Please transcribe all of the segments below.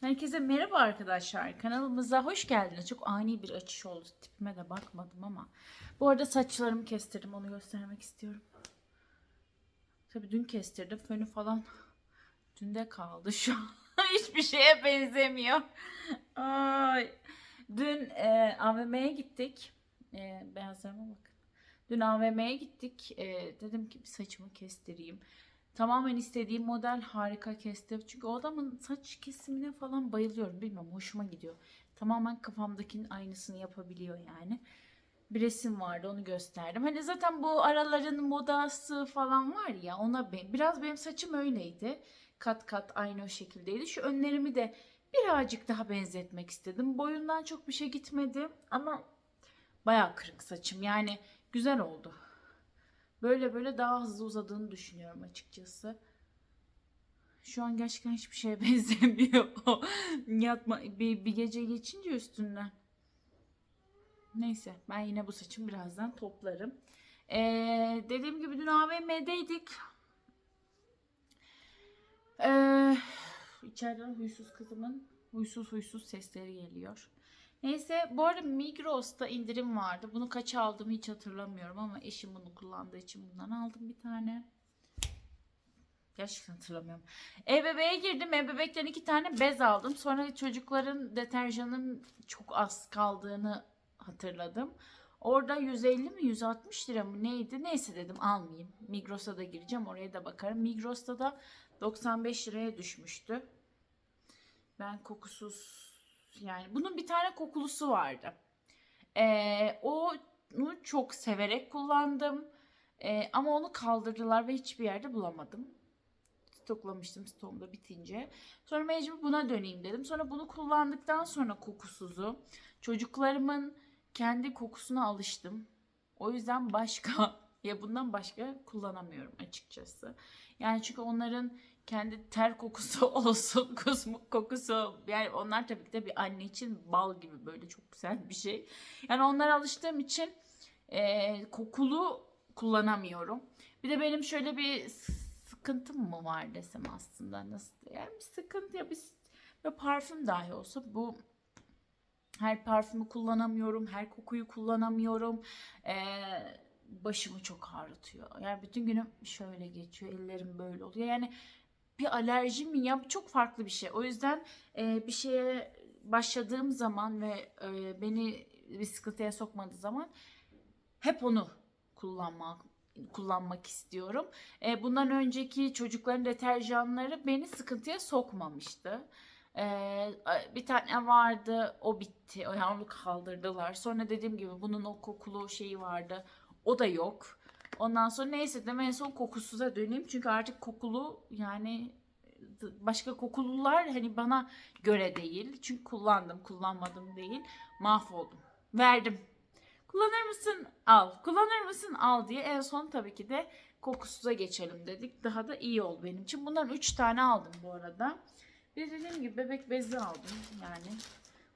Herkese merhaba arkadaşlar. Kanalımıza hoş geldiniz. Çok ani bir açış oldu. Tipime de bakmadım ama. Bu arada saçlarımı kestirdim. Onu göstermek istiyorum. Tabii dün kestirdim. Fönü falan dünde kaldı şu an. Hiçbir şeye benzemiyor. Ay. Dün e, AVM'ye gittik. E, beyazlarıma bakın. Dün AVM'ye gittik. E, dedim ki bir saçımı kestireyim. Tamamen istediğim model harika kesti. Çünkü o adamın saç kesimine falan bayılıyorum. Bilmiyorum hoşuma gidiyor. Tamamen kafamdakinin aynısını yapabiliyor yani. Bir resim vardı onu gösterdim. Hani zaten bu araların modası falan var ya ona ben, biraz benim saçım öyleydi. Kat kat aynı o şekildeydi. Şu önlerimi de birazcık daha benzetmek istedim. Boyundan çok bir şey gitmedi ama bayağı kırık saçım. Yani güzel oldu. Böyle böyle daha hızlı uzadığını düşünüyorum açıkçası. Şu an gerçekten hiçbir şeye benzemiyor. Yatma bir, bir gece geçince üstünden. Neyse ben yine bu saçımı birazdan toplarım. Ee, dediğim gibi dün AVM'deydik. Ee, içeriden huysuz kızımın huysuz huysuz sesleri geliyor. Neyse bu arada Migros'ta indirim vardı. Bunu kaç aldım hiç hatırlamıyorum ama eşim bunu kullandığı için bundan aldım bir tane. Gerçekten hatırlamıyorum. E-bebeğe girdim. E-bebekten iki tane bez aldım. Sonra çocukların deterjanın çok az kaldığını hatırladım. Orada 150 mi 160 lira mı neydi? Neyse dedim almayayım. Migros'a da gireceğim oraya da bakarım. Migros'ta da 95 liraya düşmüştü. Ben kokusuz yani bunun bir tane kokulusu vardı. Ee, onu çok severek kullandım. Ee, ama onu kaldırdılar ve hiçbir yerde bulamadım. Stoklamıştım stoğumda bitince. Sonra mecbur buna döneyim dedim. Sonra bunu kullandıktan sonra kokusuzu çocuklarımın kendi kokusuna alıştım. O yüzden başka ya bundan başka kullanamıyorum açıkçası. Yani çünkü onların kendi ter kokusu olsun, kusmuk kokusu. Yani onlar tabii ki de bir anne için bal gibi böyle çok güzel bir şey. Yani onlara alıştığım için e, kokulu kullanamıyorum. Bir de benim şöyle bir sıkıntım mı var desem aslında nasıl yani bir sıkıntı ya bir, bir parfüm dahi olsa bu her parfümü kullanamıyorum, her kokuyu kullanamıyorum. Ee, başımı çok ağrıtıyor. Yani bütün günüm şöyle geçiyor, ellerim böyle oluyor. Yani bir alerji mi ya çok farklı bir şey. O yüzden e, bir şeye başladığım zaman ve e, beni bir sıkıntıya sokmadığı zaman hep onu kullanmak kullanmak istiyorum. E, bundan önceki çocukların deterjanları beni sıkıntıya sokmamıştı. Ee, bir tane vardı o bitti. Yani onu kaldırdılar. Sonra dediğim gibi bunun o kokulu şeyi vardı. O da yok. Ondan sonra neyse de en son kokusuza döneyim. Çünkü artık kokulu yani başka kokulular hani bana göre değil. Çünkü kullandım kullanmadım değil. Mahvoldum. Verdim. Kullanır mısın? Al. Kullanır mısın? Al diye en son tabii ki de kokusuza geçelim dedik. Daha da iyi oldu benim için. Bundan 3 tane aldım bu arada. Bir dediğim gibi bebek bezi aldım yani.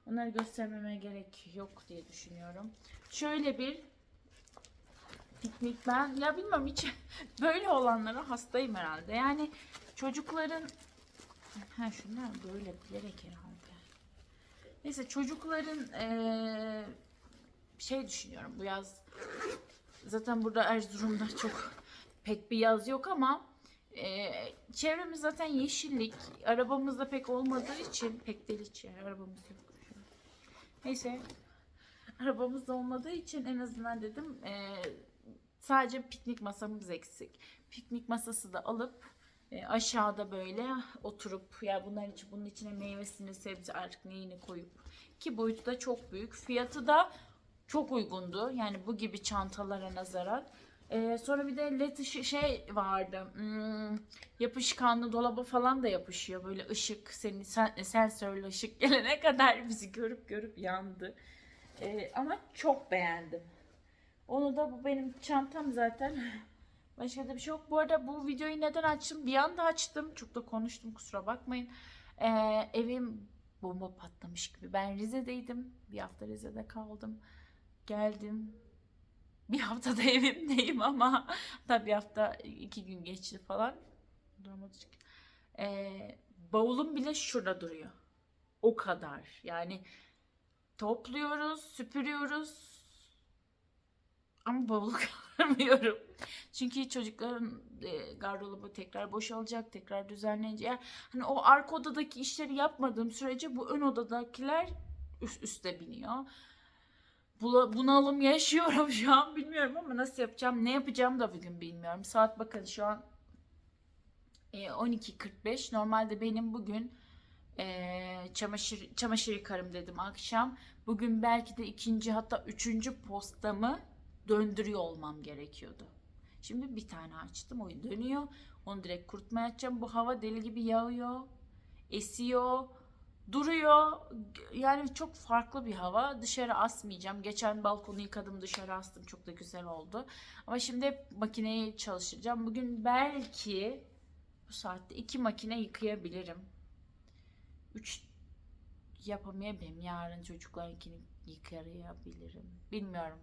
Onları göstermeme gerek yok diye düşünüyorum. Şöyle bir piknik ben ya bilmiyorum hiç böyle olanlara hastayım herhalde. Yani çocukların ha şunlar böyle bilerek herhalde. Neyse çocukların ee, şey düşünüyorum bu yaz zaten burada Erzurum'da çok pek bir yaz yok ama ee, çevremiz zaten yeşillik. Arabamız da pek olmadığı için pek değil hiç arabamız yok. Neyse. Arabamız da olmadığı için en azından dedim e, sadece piknik masamız eksik. Piknik masası da alıp e, aşağıda böyle oturup ya bunların için bunun içine meyvesini sebze artık neyini koyup ki boyutu da çok büyük. Fiyatı da çok uygundu. Yani bu gibi çantalara nazaran. Ee, sonra bir de led şey vardı. Hmm, yapışkanlı dolaba falan da yapışıyor. Böyle ışık senin sen, sensörlü ışık gelene kadar bizi görüp görüp yandı. Ee, ama çok beğendim. Onu da bu benim çantam zaten. Başka da bir şey yok. Bu arada bu videoyu neden açtım? Bir anda açtım. Çok da konuştum kusura bakmayın. Ee, evim bomba patlamış gibi. Ben Rize'deydim. Bir hafta Rize'de kaldım. Geldim. Bir haftada evimdeyim ama tabii bir hafta iki gün geçti falan. Dramatik. Ee, bavulum bile şurada duruyor. O kadar. Yani topluyoruz, süpürüyoruz. Ama bavulu kaldırmıyorum. Çünkü çocukların e, gardırobu tekrar boşalacak, tekrar düzenlenecek. Yani hani o arka odadaki işleri yapmadığım sürece bu ön odadakiler üst üste biniyor. Bula- Bunalım yaşıyorum şu an bilmiyorum ama nasıl yapacağım, ne yapacağım da bugün bilmiyorum. Saat bakın şu an e, 12.45. Normalde benim bugün e, çamaşır çamaşır yıkarım dedim akşam. Bugün belki de ikinci hatta üçüncü postamı döndürüyor olmam gerekiyordu. Şimdi bir tane açtım o dönüyor. Onu direkt kurutmaya açacağım. Bu hava deli gibi yağıyor. Esiyor. Duruyor. Yani çok farklı bir hava. Dışarı asmayacağım. Geçen balkonu yıkadım dışarı astım. Çok da güzel oldu. Ama şimdi hep makineyi çalıştıracağım. Bugün belki bu saatte iki makine yıkayabilirim. Üç yapamayabilirim. Yarın çocuklarınkini yıkayabilirim. Bilmiyorum.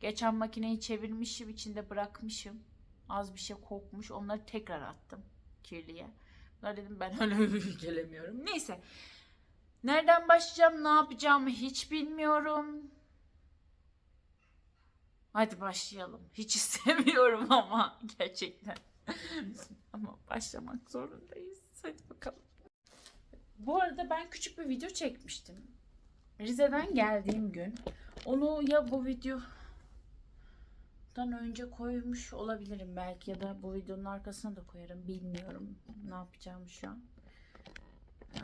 Geçen makineyi çevirmişim, içinde bırakmışım. Az bir şey kokmuş. Onları tekrar attım kirliye. Bunlar dedim ben öyle gelemiyorum. Neyse. Nereden başlayacağım, ne yapacağımı hiç bilmiyorum. Hadi başlayalım. Hiç istemiyorum ama gerçekten. ama başlamak zorundayız. Hadi bakalım. Bu arada ben küçük bir video çekmiştim. Rize'den geldiğim gün. Onu ya bu videodan önce koymuş olabilirim belki ya da bu videonun arkasına da koyarım. Bilmiyorum ne yapacağım şu an. Heh.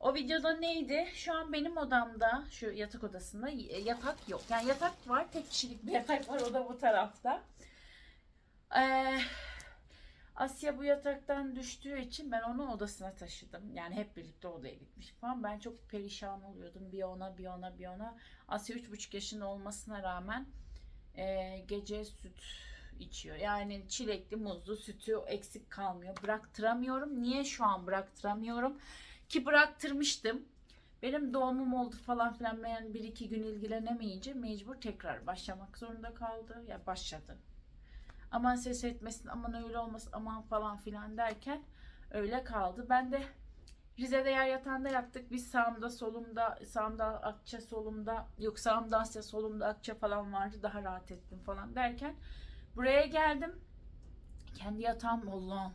O videoda neydi? Şu an benim odamda, şu yatak odasında y- yatak yok. Yani yatak var, tek kişilik bir yatak var. O da bu tarafta. Ee, Asya bu yataktan düştüğü için ben onu odasına taşıdım. Yani hep birlikte odaya gitmiş falan. Ben çok perişan oluyordum. Bir ona, bir ona, bir ona. Asya 3,5 yaşında olmasına rağmen e, gece süt içiyor. Yani çilekli, muzlu sütü eksik kalmıyor. Bıraktıramıyorum. Niye şu an bıraktıramıyorum? Ki bıraktırmıştım. Benim doğumum oldu falan filan ben bir iki gün ilgilenemeyince mecbur tekrar başlamak zorunda kaldı. Ya başladı. Aman ses etmesin, aman öyle olmasın, aman falan filan derken öyle kaldı. Ben de Rize'de yer yatağında yattık. Biz sağımda solumda, sağımda Akça solumda, yok sağımda Asya solumda Akça falan vardı. Daha rahat ettim falan derken buraya geldim. Kendi yatağım Allah'ım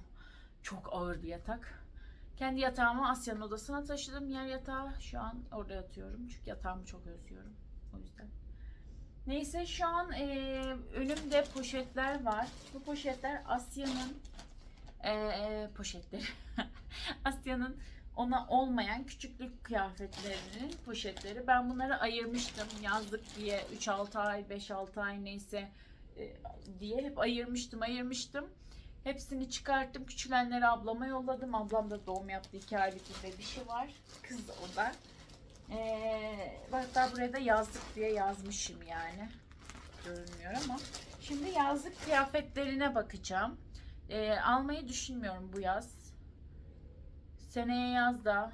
çok ağır bir yatak. Kendi yatağımı Asya'nın odasına taşıdım. Yer yatağı şu an orada yatıyorum. Çünkü yatağımı çok özlüyorum. O yüzden. Neyse şu an e, önümde poşetler var. Bu poşetler Asya'nın e, poşetleri. Asya'nın ona olmayan küçüklük kıyafetlerinin poşetleri. Ben bunları ayırmıştım yazlık diye 3-6 ay, 5-6 ay neyse e, diye hep ayırmıştım, ayırmıştım. Hepsini çıkarttım. Küçülenleri ablama yolladım. Ablam da doğum yaptı. 2 aylık bir bebişi var. Kız o da. Ee, hatta buraya da yazlık diye yazmışım yani. Görünmüyor ama. Şimdi yazlık kıyafetlerine bakacağım. Ee, almayı düşünmüyorum bu yaz. Seneye yaz da.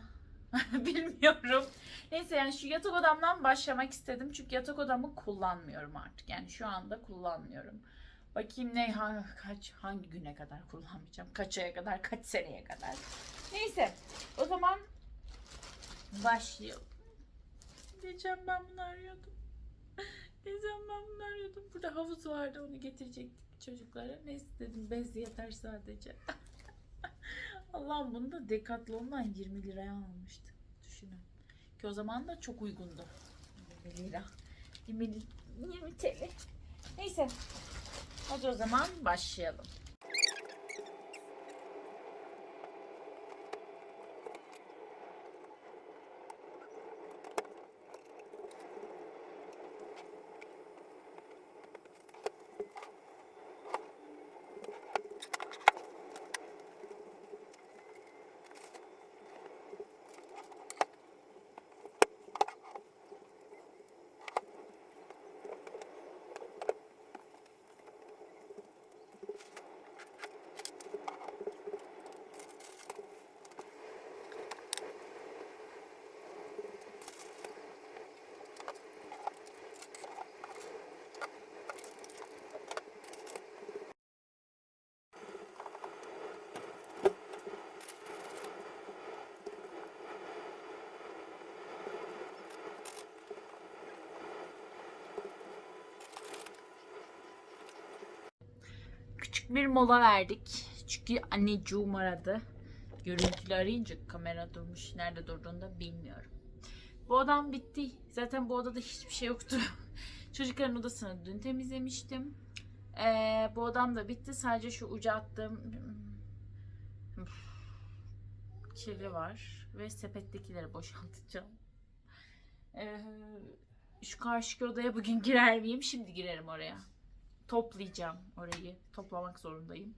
Bilmiyorum. Neyse yani şu yatak odamdan başlamak istedim. Çünkü yatak odamı kullanmıyorum artık. Yani şu anda kullanmıyorum. Bakayım ne ha- kaç hangi güne kadar kullanmayacağım. Kaç aya kadar, kaç seneye kadar. Neyse. O zaman başlayalım. Geçen ben bunu arıyordum. Geçen ben bunu arıyordum. Burada havuz vardı onu getirecektik çocuklara. Neyse dedim bez yeter sadece. Allah'ım bunu da Decathlon'dan 20 liraya almıştım. Düşünün. Ki o zaman da çok uygundu. 20 lira. 20, li- 20 TL. Neyse. Hadi o zaman başlayalım. Küçük bir mola verdik. Çünkü anneciğim aradı. Görüntülü arayınca kamera durmuş. Nerede durduğunu bilmiyorum. Bu odam bitti. Zaten bu odada hiçbir şey yoktu. Çocukların odasını dün temizlemiştim. Ee, bu odam da bitti. Sadece şu uca attığım kirli var. Ve sepettekileri boşaltacağım. Ee, şu karşıki odaya bugün girer miyim? Şimdi girerim oraya. Toplayacağım orayı. Toplamak zorundayım.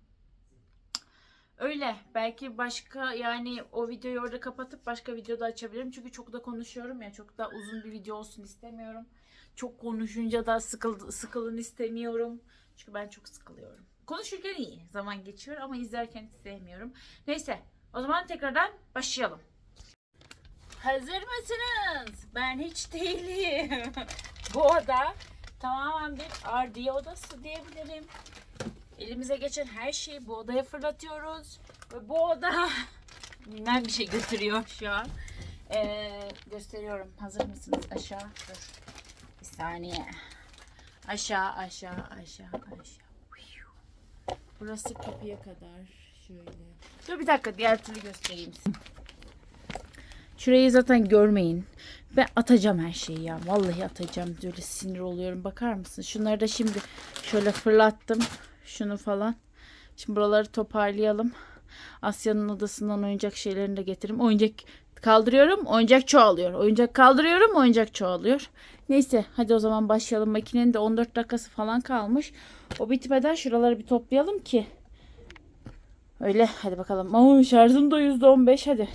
Öyle. Belki başka yani o videoyu orada kapatıp başka videoda açabilirim. Çünkü çok da konuşuyorum ya. Çok da uzun bir video olsun istemiyorum. Çok konuşunca da sıkıl, sıkılın istemiyorum. Çünkü ben çok sıkılıyorum. Konuşurken iyi. Zaman geçiyor ama izlerken sevmiyorum. Neyse. O zaman tekrardan başlayalım. Hazır mısınız? Ben hiç değilim. Bu oda tamamen bir ardiye odası diyebilirim. Elimize geçen her şeyi bu odaya fırlatıyoruz. Ve bu oda bilmem bir şey götürüyor şu an. Ee, gösteriyorum. Hazır mısınız? Aşağı. Dur. Bir saniye. Aşağı, aşağı, aşağı, aşağı. Burası kapıya kadar. Şöyle. Dur bir dakika diğer türlü göstereyim size. Şurayı zaten görmeyin. Ben atacağım her şeyi ya. Vallahi atacağım. Böyle sinir oluyorum. Bakar mısın? Şunları da şimdi şöyle fırlattım. Şunu falan. Şimdi buraları toparlayalım. Asya'nın odasından oyuncak şeylerini de getireyim. Oyuncak kaldırıyorum. Oyuncak çoğalıyor. Oyuncak kaldırıyorum. Oyuncak çoğalıyor. Neyse hadi o zaman başlayalım. Makinenin de 14 dakikası falan kalmış. O bitmeden şuraları bir toplayalım ki. Öyle hadi bakalım. Oo, şarjım da %15 hadi.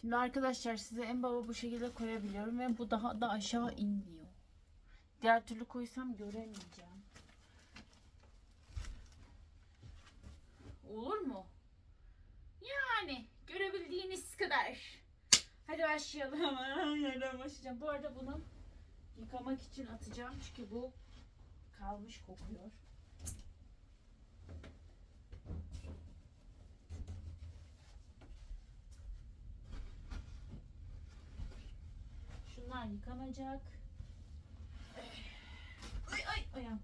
Şimdi arkadaşlar size en baba bu şekilde koyabiliyorum ve bu daha da aşağı inmiyor. Diğer türlü koysam göremeyeceğim. Olur mu? Yani görebildiğiniz kadar. Hadi başlayalım. Nereden başlayacağım? Bu arada bunu yıkamak için atacağım çünkü bu kalmış kokuyor. Şunlar yıkanacak. Ay ay ayağım.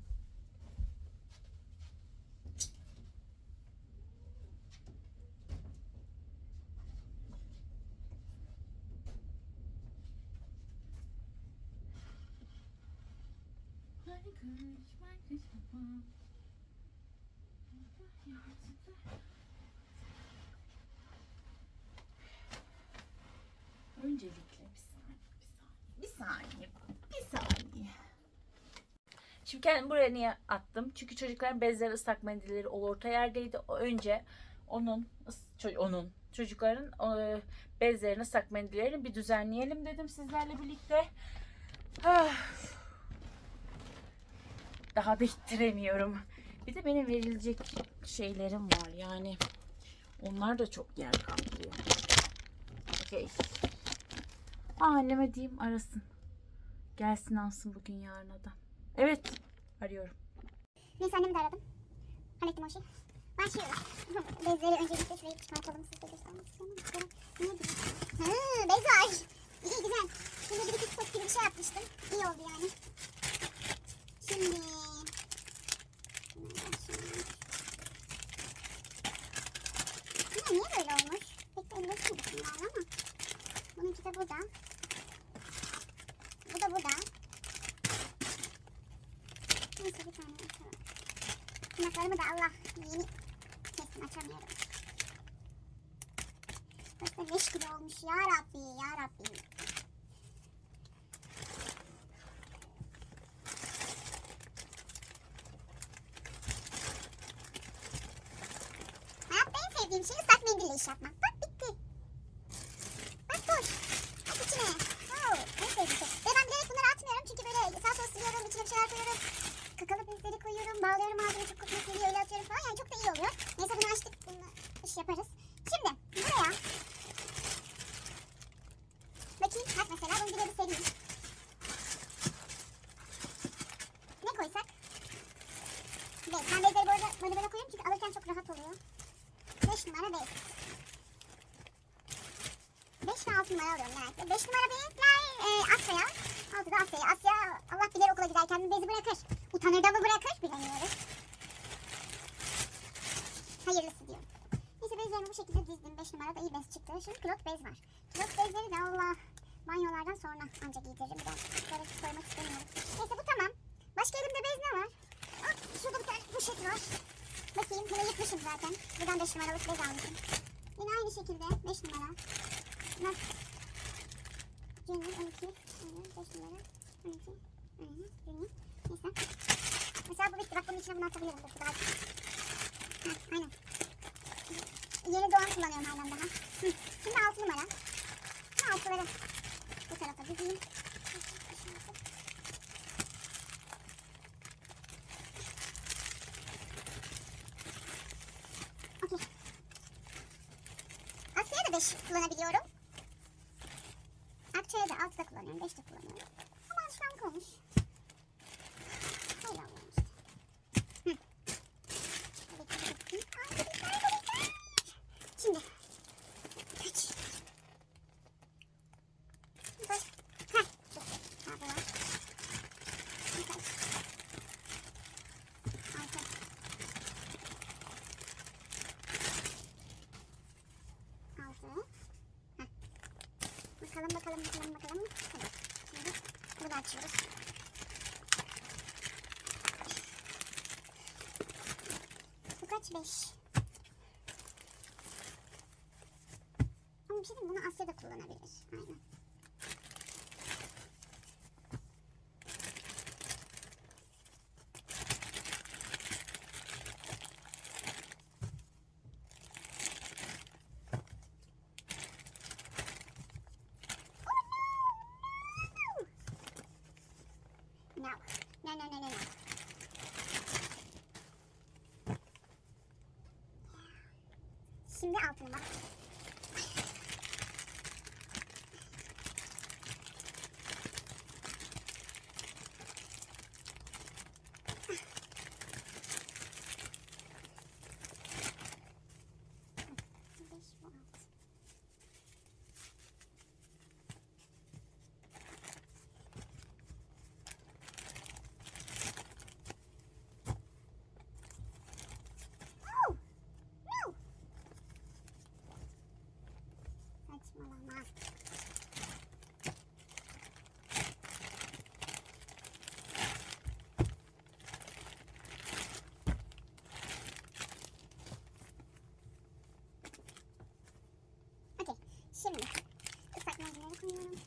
Öncelikle bir saniye, bir saniye, bir saniye, bir saniye. Şimdi kendimi buraya niye attım? Çünkü çocukların bezleri, ıslak mendilleri o orta yerdeydi. Önce onun, onun, çocukların bezlerini, ıslak mendillerini bir düzenleyelim dedim sizlerle birlikte. Ah. Daha bitiremiyorum. Bir de benim verilecek şeylerim var yani. Onlar da çok yer kaplıyor. Okey. Aa, anneme diyeyim arasın. Gelsin alsın bugün yarın adam. Evet. Arıyorum. Neyse annemi de aradım. Hallettim o işi. Başlıyoruz. Bezleri öncelikle şurayı çıkartalım. Siz de göstermek istiyorum. Hı, bez var. İyi güzel. Şimdi bir stok gibi bir şey yapmıştım. İyi oldu yani. Şimdi... Ama niye böyle olmuş? Pek de elbette bunlar ama. Bununki de burada. Bu da burada. Neyse bir tane açalım. Tırnaklarımı da Allah yeni kestim açamıyorum. Burası leş gibi olmuş ya Rabbi ya Rabbi. 5 numara benimkiler e, Asya'ya. 6 da Asya'ya. Asya Allah bilir okula giderken bir bezi bırakır. Utanır da mı bırakır bilemiyoruz. Hayırlısı diyor. Neyse bezlerimi bu şekilde dizdim. 5 numarada iyi bez çıktı. Şimdi pilot bez var. Pilot bezleri de Allah banyolardan sonra ancak giydiririm. Ben böyle koymak istemiyorum. Neyse bu tamam. Başka elimde bez ne var? Ah, şurada bir tane poşet var. Bakayım bunu yıkmışım zaten. Buradan 5 numaralık bez almışım. Yine aynı şekilde 5 numara. Nasıl? Canım 12. Aynen 5 numara. 12. Aynen. Canım. Neyse. Mesela bu bitti. Bak bunun içine bunu atabilirim. Dur, daha... Heh, aynen. Yeni doğan kullanıyorum halen daha. Hı. Şimdi 6 numara. Bu altıları bu tarafa dizeyim. Okey. Asya'ya da 5 kullanabiliyorum. Akça'ya da 6 da kullanıyorum. 5 de kullanıyorum. Ama alışkanlık olmuş. Öyle oluyor işte. Hı. Tabii ki de bakayım. Aa, bebekler, bebekler. Şimdi. Kaç. Baş. Heh. Dur. Ha, bu var. Bir kaç. Altı. Altı. Heh. Bakalım bakalım bakalım bakalım. Tamam. Şimdi bunu da açıyoruz. Bu kaç? Beş. Ama şey mi? bunu Asya da kullanabilir. Aynen. No. No, no, no, no, no. Şimdi altına bak. Şimdi ıslak malzemeleri koyuyorum.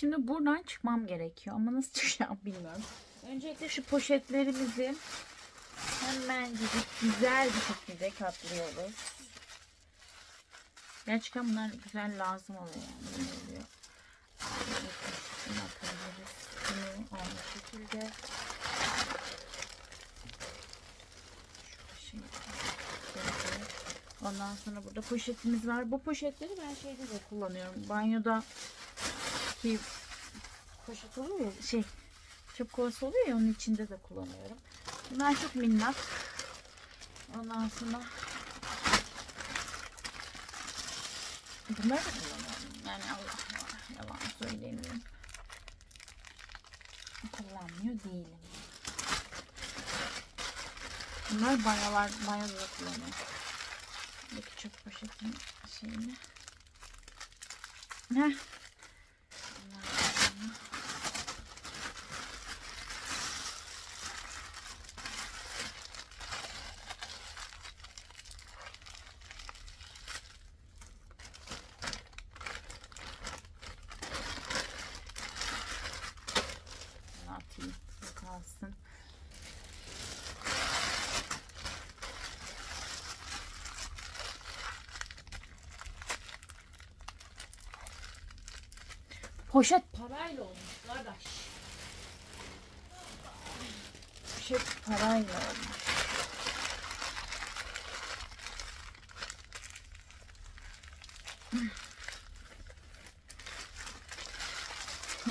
Şimdi buradan çıkmam gerekiyor ama nasıl çıkacağım bilmiyorum. Öncelikle şu poşetlerimizi hemen güzel bir şekilde katlıyoruz. Gerçekten bunlar güzel lazım oluyor yani. Oluyor. Aynı şekilde. Şey. Ondan sonra burada poşetimiz var. Bu poşetleri ben şeyde de kullanıyorum. Banyoda ki poşet oluyor ya şey çöp kovası oluyor ya onun içinde de kullanıyorum. Bunlar çok minnak. Ondan sonra bunları da kullanıyorum. Yani Allah yalan söylemiyorum. Kullanmıyor değilim. Bunlar banyolar, banyoda da kullanıyorum. Buradaki çöp poşetin şeyini. Heh. Ondan sonra- Bunu atayım. Bu kalsın. Poşet parayla olmuş kardeş. Poşet parayla olmuş.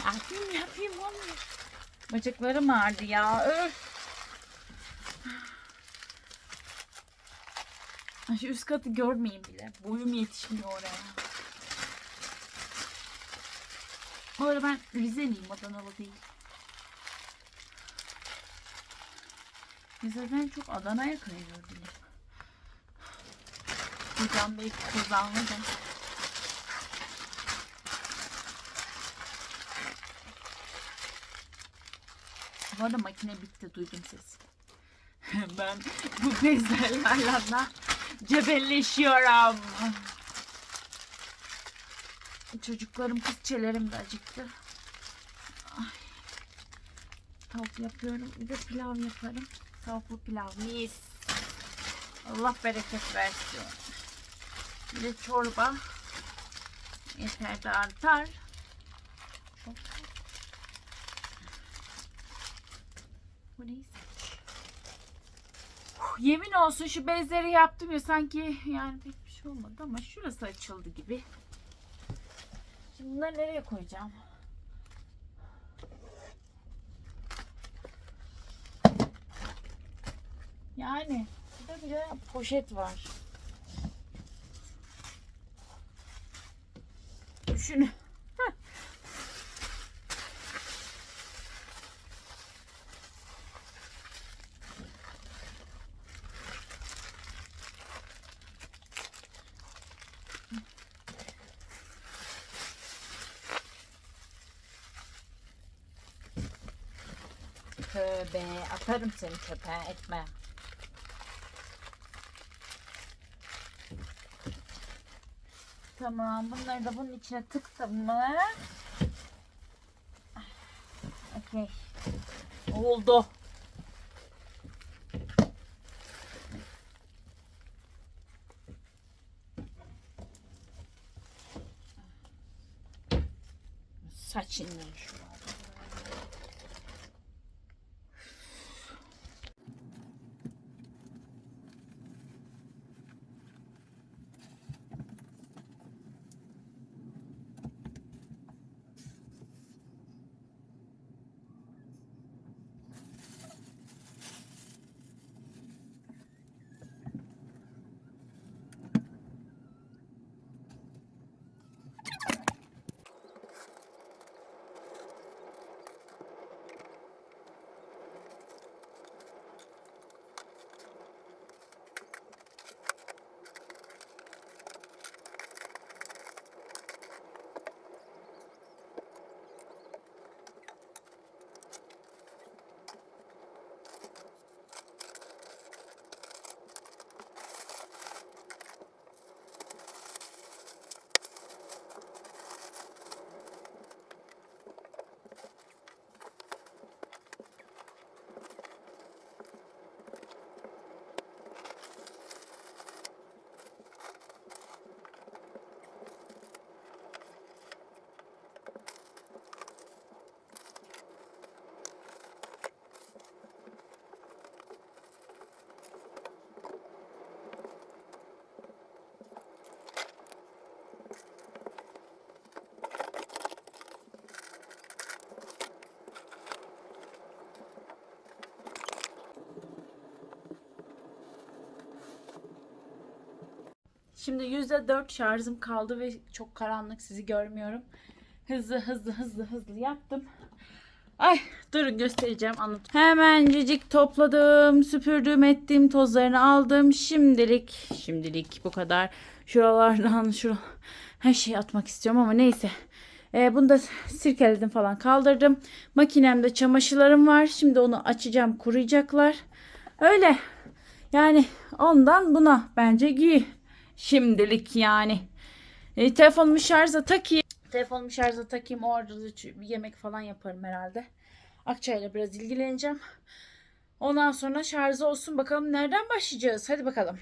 Yapayım yapayım olmuyor. Bacaklarım ağrıdı ya. Öf. Şu üst katı görmeyin bile. Boyum yetişmiyor oraya. Bu arada ben Rizeliyim, Adanalı değil. Rize'den çok Adana'ya kayıyor bile. Hocam belki kazanlı da. Bu arada makine bitti, duydum sesi. ben bu bezlerlerle cebelleşiyorum. Çocuklarım kızçelerim de acıktı. Ay. Tavuk yapıyorum. Bir de pilav yaparım. Tavuklu pilav. Mis. Allah bereket versin. Bir de çorba. Yeter de artar. Çok. Bu neyse. Yemin olsun şu bezleri yaptım ya sanki yani pek bir şey olmadı ama şurası açıldı gibi. Şimdi bunları nereye koyacağım? Yani burada bile poşet var. Düşün. Tövbe atarım seni çöpe etme. Tamam bunları da bunun içine tıktım mı? Okey. Oldu. Saçından şu Şimdi %4 şarjım kaldı ve çok karanlık sizi görmüyorum. Hızlı hızlı hızlı hızlı yaptım. Ay durun göstereceğim anlat. Hemencecik topladım, süpürdüm, ettim, tozlarını aldım. Şimdilik, şimdilik bu kadar. Şuralardan şu her şeyi atmak istiyorum ama neyse. Ee, bunu da sirkeledim falan kaldırdım. Makinemde çamaşırlarım var. Şimdi onu açacağım, kuruyacaklar. Öyle. Yani ondan buna bence giy. Şimdilik yani. E, telefonumu şarja takayım. Telefonumu şarja takayım. Orada da ç- bir yemek falan yaparım herhalde. Akçayla biraz ilgileneceğim. Ondan sonra şarjı olsun. Bakalım nereden başlayacağız? Hadi bakalım.